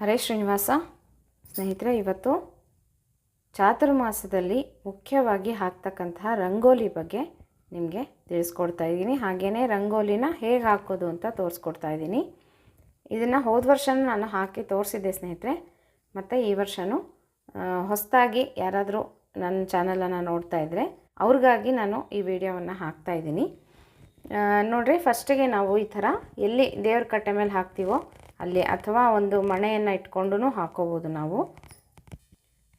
ಹರೇ ಶ್ರೀನಿವಾಸ, ಸ್ನೇಹಿತರೆ, ಇವತ್ತು ಚಾತುರ್ಮಾಸದಲ್ಲಿ ಮುಖ್ಯವಾಗಿ ಹಾಕ್ತಕ್ಕಂತಹ ರಂಗೋಲಿ ಬಗ್ಗೆ ನಿಮಗೆ ತಿಳಿಸ್ಕೊಡ್ತಾ ಇದ್ದೀನಿ. ಹಾಗೇ ರಂಗೋಲಿನ ಹೇಗೆ ಹಾಕೋದು ಅಂತ ತೋರಿಸ್ಕೊಡ್ತಾ ಇದ್ದೀನಿ. ಇದನ್ನು ಹೋದ ನಾನು ಹಾಕಿ ತೋರಿಸಿದ್ದೆ ಸ್ನೇಹಿತರೆ. ಮತ್ತು ಈ ವರ್ಷವೂ ಹೊಸದಾಗಿ ಯಾರಾದರೂ ನನ್ನ ಚಾನಲನ್ನು ನೋಡ್ತಾ ಇದ್ದರೆ ಅವ್ರಿಗಾಗಿ ನಾನು ಈ ವಿಡಿಯೋವನ್ನು ಹಾಕ್ತಾ ಇದ್ದೀನಿ. ನೋಡ್ರಿ ಫಸ್ಟಿಗೆ ನಾವು ಈ ಥರ ಎಲ್ಲಿ ದೇವ್ರ ಕಟ್ಟೆ ಮೇಲೆ ಹಾಕ್ತೀವೋ ಅಲ್ಲಿ ಅಥವಾ ಒಂದು ಮಣೆಯನ್ನು ಇಟ್ಕೊಂಡು ಹಾಕೋಬೋದು ನಾವು.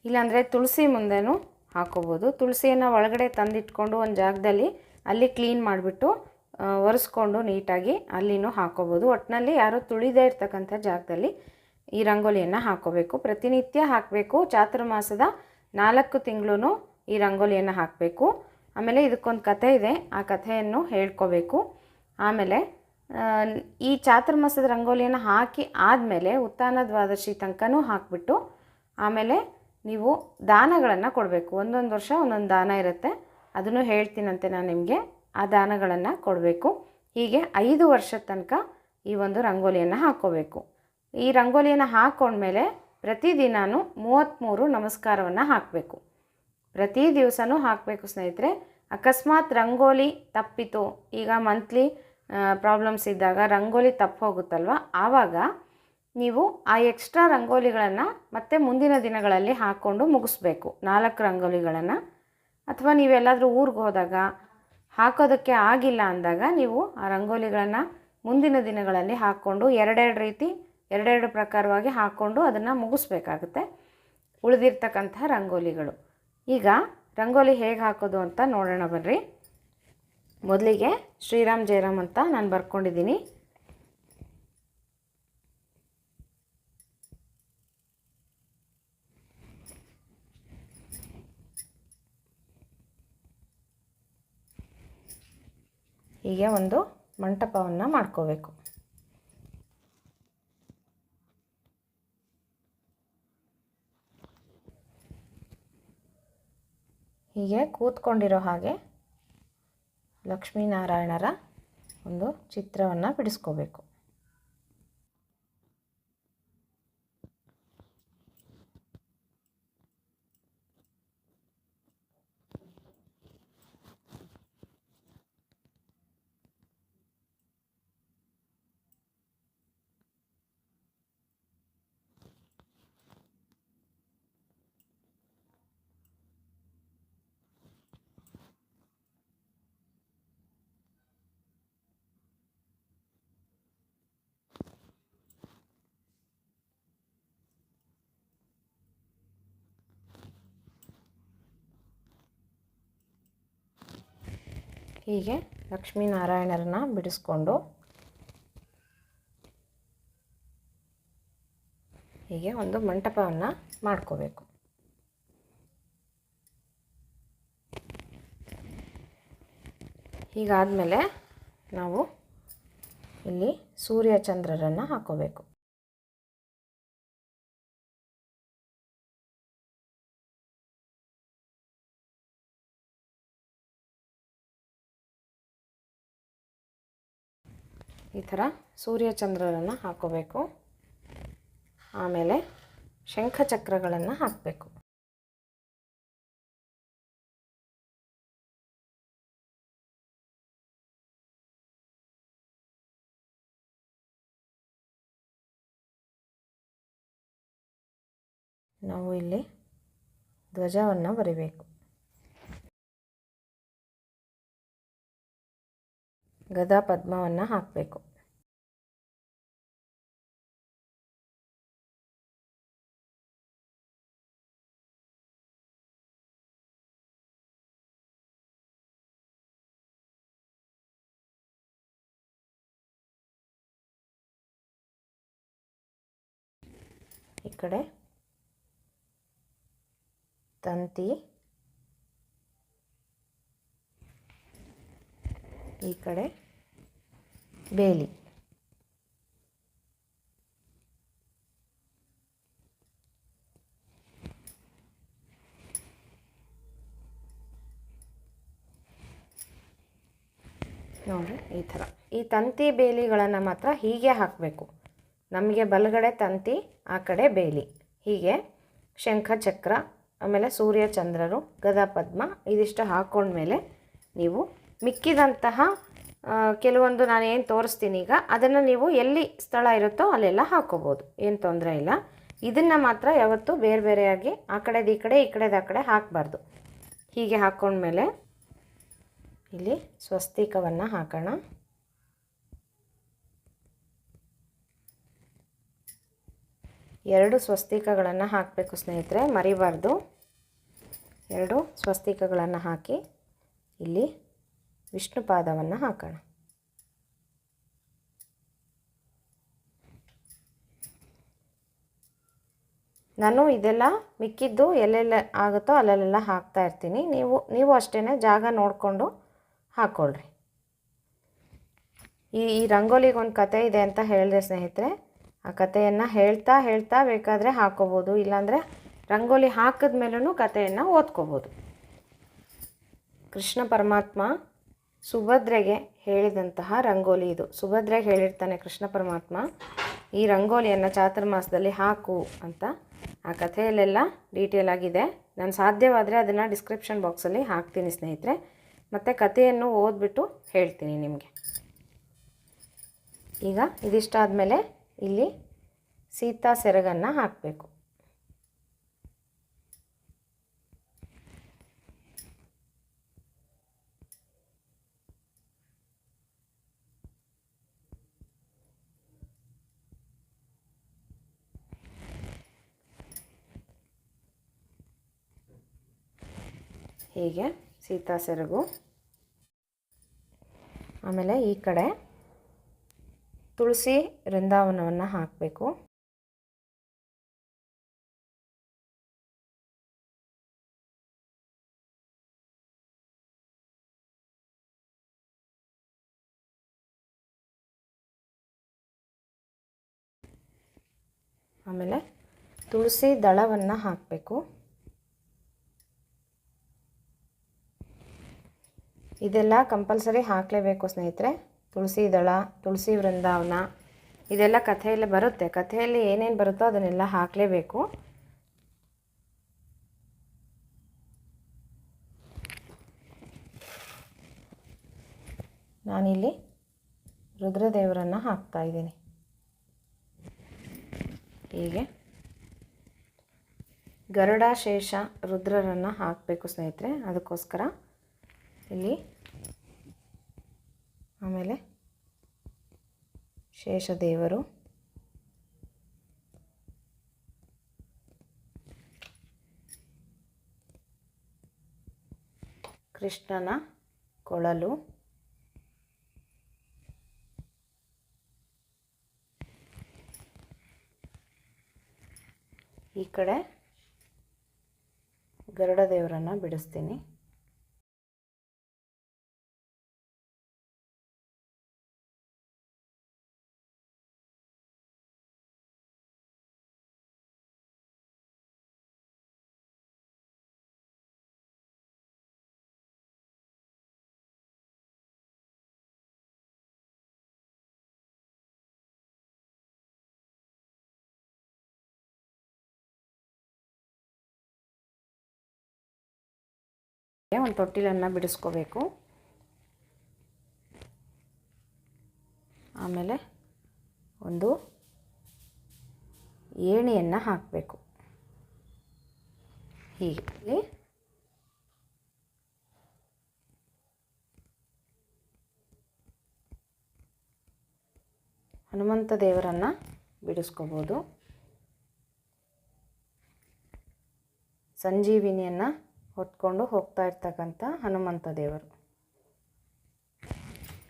ಇಲ್ಲಾಂದರೆ ತುಳಸಿ ಮುಂದೆನೂ ಹಾಕೋಬೋದು. ತುಳಸಿಯನ್ನು ಒಳಗಡೆ ತಂದಿಟ್ಕೊಂಡು ಒಂದು ಜಾಗದಲ್ಲಿ ಅಲ್ಲಿ ಕ್ಲೀನ್ ಮಾಡಿಬಿಟ್ಟು ಒರೆಸ್ಕೊಂಡು ನೀಟಾಗಿ ಅಲ್ಲಿನೂ ಹಾಕೋಬೋದು. ಒಟ್ಟಿನಲ್ಲಿ ಯಾರೂ ತುಳಿದೇ ಇರ್ತಕ್ಕಂಥ ಜಾಗದಲ್ಲಿ ಈ ರಂಗೋಲಿಯನ್ನು ಹಾಕೋಬೇಕು. ಪ್ರತಿನಿತ್ಯ ಹಾಕಬೇಕು. ಚಾತುರ್ಮಾಸದ ನಾಲ್ಕು ತಿಂಗಳು ಈ ರಂಗೋಲಿಯನ್ನು ಹಾಕಬೇಕು. ಆಮೇಲೆ ಇದಕ್ಕೊಂದು ಕಥೆ ಇದೆ. ಆ ಕಥೆಯನ್ನು ಹೇಳ್ಕೋಬೇಕು. ಆಮೇಲೆ ಈ ಚಾತುರ್ಮಾಸದ ರಂಗೋಲಿಯನ್ನು ಹಾಕಿ ಆದಮೇಲೆ ಉತ್ಥಾನ ದ್ವಾದಶಿ ತನಕನೂ ಹಾಕಿಬಿಟ್ಟು ಆಮೇಲೆ ನೀವು ದಾನಗಳನ್ನು ಕೊಡಬೇಕು. ಒಂದೊಂದು ವರ್ಷ ಒಂದೊಂದು ದಾನ ಇರುತ್ತೆ. ಅದನ್ನು ಹೇಳ್ತೀನಂತೆ ನಾನು ನಿಮಗೆ. ಆ ದಾನಗಳನ್ನು ಕೊಡಬೇಕು. ಹೀಗೆ ಐದು ವರ್ಷದ ತನಕ ಈ ಒಂದು ರಂಗೋಲಿಯನ್ನು ಹಾಕ್ಕೋಬೇಕು. ಈ ರಂಗೋಲಿಯನ್ನು ಹಾಕ್ಕೊಂಡ್ಮೇಲೆ ಪ್ರತಿದಿನಾನು ಮೂವತ್ತ್ಮೂರು ನಮಸ್ಕಾರವನ್ನು ಹಾಕಬೇಕು. ಪ್ರತಿ ದಿವಸನೂ ಹಾಕಬೇಕು ಸ್ನೇಹಿತರೆ. ಅಕಸ್ಮಾತ್ ರಂಗೋಲಿ ತಪ್ಪಿತು, ಈಗ ಮಂತ್ಲಿ ಪ್ರಾಬ್ಲಮ್ಸ್ ಇದ್ದಾಗ ರಂಗೋಲಿ ತಪ್ಪು ಹೋಗುತ್ತಲ್ವ? ಆವಾಗ ನೀವು ಆ ಎಕ್ಸ್ಟ್ರಾ ರಂಗೋಲಿಗಳನ್ನು ಮತ್ತೆ ಮುಂದಿನ ದಿನಗಳಲ್ಲಿ ಹಾಕ್ಕೊಂಡು ಮುಗಿಸ್ಬೇಕು. ನಾಲ್ಕು ರಂಗೋಲಿಗಳನ್ನು. ಅಥವಾ ನೀವೆಲ್ಲಾದರೂ ಊರಿಗೆ ಹೋದಾಗ ಹಾಕೋದಕ್ಕೆ ಆಗಿಲ್ಲ ಅಂದಾಗ ನೀವು ಆ ರಂಗೋಲಿಗಳನ್ನು ಮುಂದಿನ ದಿನಗಳಲ್ಲಿ ಹಾಕ್ಕೊಂಡು ಎರಡೆರಡು ರೀತಿ, ಎರಡೆರಡು ಪ್ರಕಾರವಾಗಿ ಹಾಕ್ಕೊಂಡು ಅದನ್ನು ಮುಗಿಸ್ಬೇಕಾಗುತ್ತೆ. ಉಳಿದಿರ್ತಕ್ಕಂಥ ರಂಗೋಲಿಗಳು. ಈಗ ರಂಗೋಲಿ ಹೇಗೆ ಹಾಕೋದು ಅಂತ ನೋಡೋಣ ಬನ್ರಿ. ಮೊದಲಿಗೆ ಶ್ರೀರಾಮ್ ಜಯರಾಮ್ ಅಂತ ನಾನು ಬರ್ಕೊಂಡಿದ್ದೀನಿ. ಹೀಗೆ ಒಂದು ಮಂಟಪವನ್ನು ಮಾಡ್ಕೋಬೇಕು. ಹೀಗೆ ಕೂತ್ಕೊಂಡಿರೋ ಹಾಗೆ ಲಕ್ಷ್ಮೀನಾರಾಯಣರ ಒಂದು ಚಿತ್ರವನ್ನು ಬಿಡಿಸ್ಕೋಬೇಕು. ಹೀಗೆ ಲಕ್ಷ್ಮೀನಾರಾಯಣರನ್ನ ಬಿಡಿಸ್ಕೊಂಡು ಹೀಗೆ ಒಂದು ಮಂಟಪವನ್ನು ಮಾಡ್ಕೋಬೇಕು. ಹೀಗಾದಮೇಲೆ ನಾವು ಇಲ್ಲಿ ಸೂರ್ಯ ಚಂದ್ರರನ್ನು ಹಾಕೋಬೇಕು. ಈ ಥರ ಸೂರ್ಯಚಂದ್ರರನ್ನು ಹಾಕೋಬೇಕು. ಆಮೇಲೆ ಶಂಖಚಕ್ರಗಳನ್ನು ಹಾಕಬೇಕು. ನಾವು ಇಲ್ಲಿ ಧ್ವಜವನ್ನು ಬರಿಬೇಕು. ಗದಾ ಪದ್ಮವನ್ನು ಹಾಕಬೇಕು. ಈ ಕಡೆ ತಂತಿ ಈ ಕಡೆ ಬೇಲಿ. ನೋಡಿ, ಈ ಥರ. ಈ ತಂತಿ ಬೇಲಿಗಳನ್ನು ಮಾತ್ರ ಹೀಗೆ ಹಾಕಬೇಕು. ನಮಗೆ ಬಲಗಡೆ ತಂತಿ, ಆ ಕಡೆ ಬೇಲಿ. ಹೀಗೆ ಶಂಖ, ಚಕ್ರ, ಆಮೇಲೆ ಸೂರ್ಯ, ಚಂದ್ರರು, ಗದಾ, ಪದ್ಮ, ಇದಿಷ್ಟು ಹಾಕ್ಕೊಂಡ್ಮೇಲೆ ನೀವು ಮಿಕ್ಕಿದಂತಹ ಕೆಲವೊಂದು ನಾನು ಏನು ತೋರಿಸ್ತೀನಿ ಈಗ, ಅದನ್ನು ನೀವು ಎಲ್ಲಿ ಸ್ಥಳ ಇರುತ್ತೋ ಅಲ್ಲೆಲ್ಲ ಹಾಕೋಬೋದು, ಏನು ತೊಂದರೆ ಇಲ್ಲ. ಇದನ್ನು ಮಾತ್ರ ಯಾವತ್ತೂ ಬೇರೆ ಬೇರೆಯಾಗಿ ಆ ಕಡೆದು ಈ ಕಡೆ, ಈ ಕಡೆದು ಆ ಕಡೆ ಹಾಕಬಾರ್ದು. ಹೀಗೆ ಹಾಕ್ಕೊಂಡ್ಮೇಲೆ ಇಲ್ಲಿ ಸ್ವಸ್ತಿಕವನ್ನು ಹಾಕೋಣ. ಎರಡು ಸ್ವಸ್ತಿಕಗಳನ್ನು ಹಾಕಬೇಕು ಸ್ನೇಹಿತರೆ, ಮರಿಬಾರ್ದು. ಎರಡು ಸ್ವಸ್ತಿಕಗಳನ್ನು ಹಾಕಿ ಇಲ್ಲಿ ವಿಷ್ಣು ಪಾದವನ್ನು ಹಾಕೋಣ. ನಾನು ಇದೆಲ್ಲ ಮಿಕ್ಕಿದ್ದು ಎಲ್ಲೆಲ್ಲ ಆಗುತ್ತೋ ಅಲ್ಲೆಲ್ಲ ಹಾಕ್ತಾ ಇರ್ತೀನಿ. ನೀವು ನೀವು ಅಷ್ಟೇ ಜಾಗ ನೋಡಿಕೊಂಡು ಹಾಕ್ಕೊಳ್ರಿ ಈ ಈ ರಂಗೋಲಿಗೆ ಒಂದು ಕತೆ ಇದೆ ಅಂತ ಹೇಳಿದೆ ಸ್ನೇಹಿತರೆ, ಆ ಕಥೆಯನ್ನು ಹೇಳ್ತಾ ಹೇಳ್ತಾ ಬೇಕಾದರೆ ಹಾಕೋಬೋದು, ಇಲ್ಲಾಂದರೆ ರಂಗೋಲಿ ಹಾಕಿದ ಮೇಲೂ ಕಥೆಯನ್ನು ಓದ್ಕೋಬೋದು. ಕೃಷ್ಣ ಪರಮಾತ್ಮ ಸುಭದ್ರೆಗೆ ಹೇಳಿದಂತಹ ರಂಗೋಲಿ ಇದು. ಸುಭದ್ರೆಗೆ ಹೇಳಿರ್ತಾನೆ ಕೃಷ್ಣ ಪರಮಾತ್ಮ, ಈ ರಂಗೋಲಿಯನ್ನು ಚಾತುರ್ಮಾಸದಲ್ಲಿ ಹಾಕು ಅಂತ. ಆ ಕಥೆಯಲ್ಲೆಲ್ಲ ಡೀಟೇಲ್ ಆಗಿದೆ. ನಾನು ಸಾಧ್ಯವಾದರೆ ಅದನ್ನು ಡಿಸ್ಕ್ರಿಪ್ಷನ್ ಬಾಕ್ಸಲ್ಲಿ ಹಾಕ್ತೀನಿ ಸ್ನೇಹಿತರೆ. ಮತ್ತು ಕಥೆಯನ್ನು ಓದ್ಬಿಟ್ಟು ಹೇಳ್ತೀನಿ ನಿಮಗೆ. ಈಗ ಇದಿಷ್ಟಾದಮೇಲೆ ಇಲ್ಲಿ ಸೀತಾ ಸೆರಗನ್ನು ಹಾಕಬೇಕು. ಹೀಗೆ ಸೀತಾ ಸೆರಗು. ಆಮೇಲೆ ಈ ಕಡೆ ತುಳಸಿ ವೃಂದಾವನವನ್ನು ಹಾಕಬೇಕು. ಆಮೇಲೆ ತುಳಸಿ ದಳವನ್ನು ಹಾಕಬೇಕು. ಇದೆಲ್ಲ ಕಂಪಲ್ಸರಿ ಹಾಕಲೇಬೇಕು ಸ್ನೇಹಿತರೆ. ತುಳಸಿ ದಳ, ತುಳಸಿ ವೃಂದಾವನ, ಇದೆಲ್ಲ ಕಥೆಯಲ್ಲಿ ಬರುತ್ತೆ. ಕಥೆಯಲ್ಲಿ ಏನೇನು ಬರುತ್ತೋ ಅದನ್ನೆಲ್ಲ ಹಾಕಲೇಬೇಕು. ನಾನಿಲ್ಲಿ ರುದ್ರದೇವರನ್ನು ಹಾಕ್ತಾ ಇದ್ದೀನಿ. ಹೀಗೆ. ಗರುಡಾಶೇಷ ರುದ್ರರನ್ನು ಹಾಕಬೇಕು ಸ್ನೇಹಿತರೆ. ಅದಕ್ಕೋಸ್ಕರ ಇಲ್ಲಿ. ಆಮೇಲೆ ಶೇಷದೇವರು ಕೃಷ್ಣನ ಕೊಳಲು. ಈ ಕಡೆ ಗರುಡ ದೇವರನ್ನು ಬಿಡಿಸ್ತೀನಿ. ಒಂದು ತೊಟ್ಟಿಲನ್ನು ಬಿಡಿಸ್ಕೋಬೇಕು. ಆಮೇಲೆ ಒಂದು ಏಣಿಯನ್ನು ಹಾಕಬೇಕು. ಹೀಗೆ. ಹನುಮಂತ ದೇವರನ್ನು ಬಿಡಿಸ್ಕೋಬೋದು. ಸಂಜೀವಿನಿಯನ್ನು ಹೊತ್ಕೊಂಡು ಹೋಗ್ತಾ ಇರ್ತಕ್ಕಂಥ ಹನುಮಂತ ದೇವರು.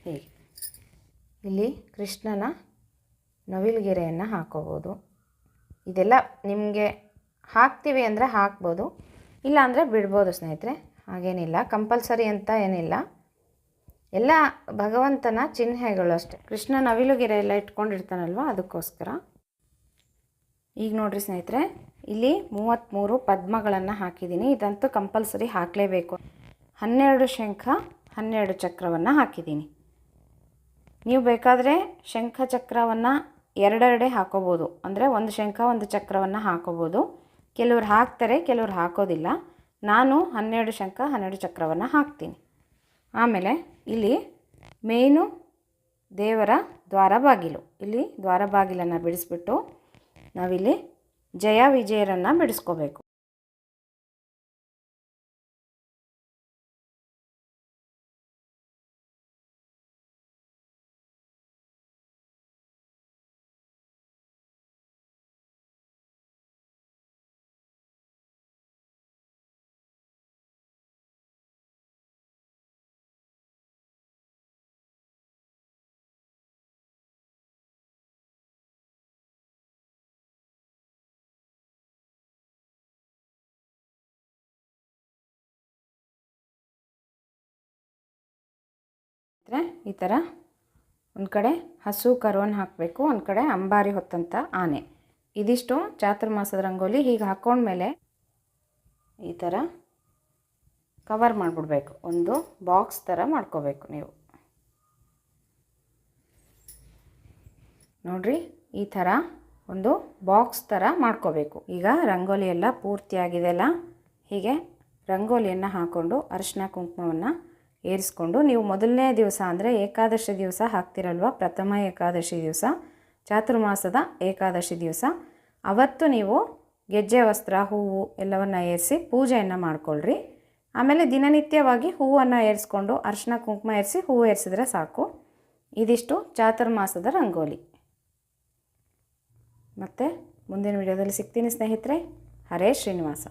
ಹೀಗೆ. ಇಲ್ಲಿ ಕೃಷ್ಣನ ನವಿಲುಗೆರೆಯನ್ನು ಹಾಕೋಬೋದು. ಇದೆಲ್ಲ ನಿಮಗೆ ಹಾಕ್ತೀವಿ ಅಂದರೆ ಹಾಕ್ಬೋದು ಇಲ್ಲ ಅಂದರೆ ಬಿಡ್ಬೋದು ಸ್ನೇಹಿತರೆ, ಹಾಗೇನಿಲ್ಲ. ಕಂಪಲ್ಸರಿ ಅಂತ ಏನಿಲ್ಲ. ಎಲ್ಲ ಭಗವಂತನ ಚಿಹ್ನೆಗಳು ಅಷ್ಟೆ. ಕೃಷ್ಣ ನವಿಲುಗೆರೆ ಎಲ್ಲ ಇಟ್ಕೊಂಡಿರ್ತಾನಲ್ವ, ಅದಕ್ಕೋಸ್ಕರ. ಈಗ ನೋಡಿರಿ ಸ್ನೇಹಿತರೆ ಇಲ್ಲಿ ಮೂವತ್ತ್ಮೂರು ಪದ್ಮಗಳನ್ನು ಹಾಕಿದ್ದೀನಿ. ಇದಂತೂ ಕಂಪಲ್ಸರಿ ಹಾಕಲೇಬೇಕು. ಹನ್ನೆರಡು ಶಂಖ, ಹನ್ನೆರಡು ಚಕ್ರವನ್ನು ಹಾಕಿದ್ದೀನಿ. ನೀವು ಬೇಕಾದರೆ ಶಂಖ ಚಕ್ರವನ್ನು ಎರಡೆರಡೇ ಹಾಕೋಬೋದು. ಅಂದರೆ ಒಂದು ಶಂಖ, ಒಂದು ಚಕ್ರವನ್ನು ಹಾಕೋಬೋದು. ಕೆಲವ್ರು ಹಾಕ್ತಾರೆ, ಕೆಲವ್ರು ಹಾಕೋದಿಲ್ಲ. ನಾನು ಹನ್ನೆರಡು ಶಂಖ, ಹನ್ನೆರಡು ಚಕ್ರವನ್ನು ಹಾಕ್ತೀನಿ. ಆಮೇಲೆ ಇಲ್ಲಿ ಮೇನು ದೇವರ ದ್ವಾರ ಬಾಗಿಲು ಇಲ್ಲಿ ದ್ವಾರ ಬಾಗಿಲನ್ನು ಬಿಡಿಸ್ಬಿಟ್ಟು ನಾವಿಲ್ಲಿ ಜಯ ವಿಜಯರನ್ನು ಬಿಡಿಸ್ಕೋಬೇಕು. ಅಂದರೆ ಈ ಥರ ಒಂದು ಕಡೆ ಹಸು ಕರುವನ್ನು ಹಾಕಬೇಕು, ಒಂದು ಕಡೆ ಅಂಬಾರಿ ಹೊತ್ತಂಥ ಆನೆ. ಇದಿಷ್ಟು ಚಾತುರ್ಮಾಸದ ರಂಗೋಲಿ ಹೀಗೆ ಹಾಕ್ಕೊಂಡ್ಮೇಲೆ ಈ ಥರ ಕವರ್ ಮಾಡಿಬಿಡ್ಬೇಕು. ಒಂದು ಬಾಕ್ಸ್ ಥರ ಮಾಡ್ಕೋಬೇಕು ನೀವು. ನೋಡ್ರಿ, ಈ ಥರ ಒಂದು ಬಾಕ್ಸ್ ಥರ ಮಾಡ್ಕೋಬೇಕು. ಈಗ ರಂಗೋಲಿ ಎಲ್ಲ ಪೂರ್ತಿಯಾಗಿದೆ ಅಲ್ಲ? ಹೀಗೆ ರಂಗೋಲಿಯನ್ನು ಹಾಕ್ಕೊಂಡು ಅರಿಶಿನ ಕುಂಕುಮವನ್ನು ಏರಿಸ್ಕೊಂಡು ನೀವು ಮೊದಲನೇ ದಿವಸ ಅಂದರೆ ಏಕಾದಶಿ ದಿವಸ ಹಾಕ್ತಿರಲ್ವ? ಪ್ರಥಮ ಏಕಾದಶಿ ದಿವಸ, ಚಾತುರ್ಮಾಸದ ಏಕಾದಶಿ ದಿವಸ. ಅವತ್ತು ನೀವು ಗೆಜ್ಜೆ, ವಸ್ತ್ರ, ಹೂವು ಎಲ್ಲವನ್ನು ಏರಿಸಿ ಪೂಜೆಯನ್ನು ಮಾಡ್ಕೊಳ್ರಿ. ಆಮೇಲೆ ದಿನನಿತ್ಯವಾಗಿ ಹೂವನ್ನು ಏರಿಸ್ಕೊಂಡು ಅರಿಶಿನ ಕುಂಕುಮ ಏರಿಸಿ ಹೂವು ಏರಿಸಿದ್ರೆ ಸಾಕು. ಇದಿಷ್ಟು ಚಾತುರ್ಮಾಸದ ರಂಗೋಲಿ. ಮತ್ತು ಮುಂದಿನ ವಿಡಿಯೋದಲ್ಲಿ ಸಿಗ್ತೀನಿ ಸ್ನೇಹಿತರೆ. ಹರೇ ಶ್ರೀನಿವಾಸ.